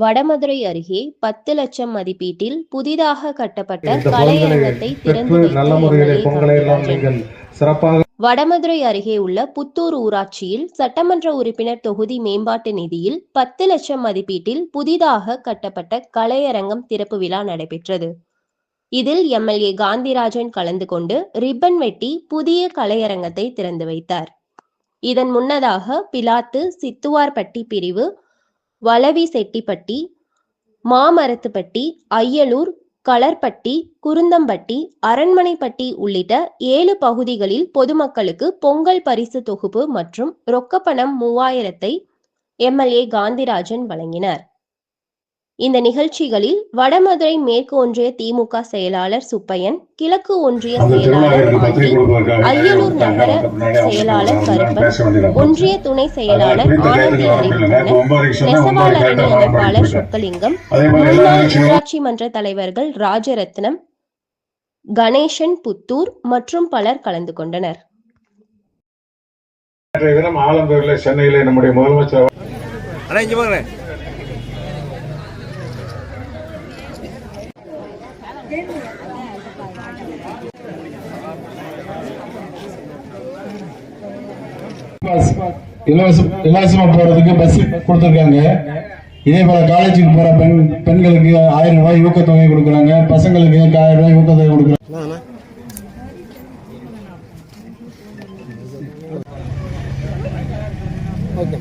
வடமதுரை அருகே பத்து லட்சம் மதிப்பீட்டில் புதிதாக கட்டப்பட்ட கலையரங்கத்தை திறந்து வைத்த வடமதுரை அருகே உள்ள புத்தூர் ஊராட்சியில் சட்டமன்ற உறுப்பினர் தொகுதி மேம்பாட்டு நிதியில் பத்து லட்சம் மதிப்பீட்டில் புதிதாக கட்டப்பட்ட கலையரங்கம் திறப்பு விழா நடைபெற்றது. இதில் எம்எல்ஏ காந்திராஜன் கலந்து கொண்டு ரிப்பன் வெட்டி புதிய கலையரங்கத்தை திறந்து வைத்தார். இதன் முன்னதாக பிலாத்து சித்துவார்பட்டி பிரிவு வளவி செட்டிப்பட்டி மாமரத்துப்பட்டி ஐயலூர் களர்பட்டி குருந்தம்பட்டி அரண்மனைப்பட்டி உள்ளிட்ட ஏழு பகுதிகளில் பொதுமக்களுக்கு பொங்கல் பரிசு தொகுப்பு மற்றும் ரொக்கப்பணம் மூவாயிரத்தை எம்எல்ஏ காந்திராஜன் வழங்கினார். இந்த நிகழ்ச்சிகளில் வடமதுரை மேற்கு ஒன்றிய திமுக செயலாளர் சுப்பையன் கிழக்கு ஒன்றிய செயலாளர் அய்யலூர் நகர செயலாளர் கருப்பன் ஒன்றிய துணை செயலாளர் ஆனந்தி அறிவித்தனர் நெசவாளரணி அமைப்பாளர் சொக்கலிங்கம் முன்னாள் ஊராட்சி மன்ற தலைவர்கள் ராஜரத்னம் கணேசன் புத்தூர் மற்றும் பலர் கலந்து கொண்டனர். நேற்றைய தினம் ஆலந்தூரில் சென்னையிலே நம்முடைய முதலமைச்சர் இலவசமாக போறதுக்கு பஸ் கொடுத்துருக்காங்க. இதே போல காலேஜுக்கு போற பெண் பெண்களுக்கு ஆயிரம் ரூபாய் ஊக்கத்தொகை கொடுக்குறாங்க. பசங்களுக்கு ஆயிரம் ரூபாய் ஊக்கத்தொகை கொடுக்குறாங்க. ஓகே.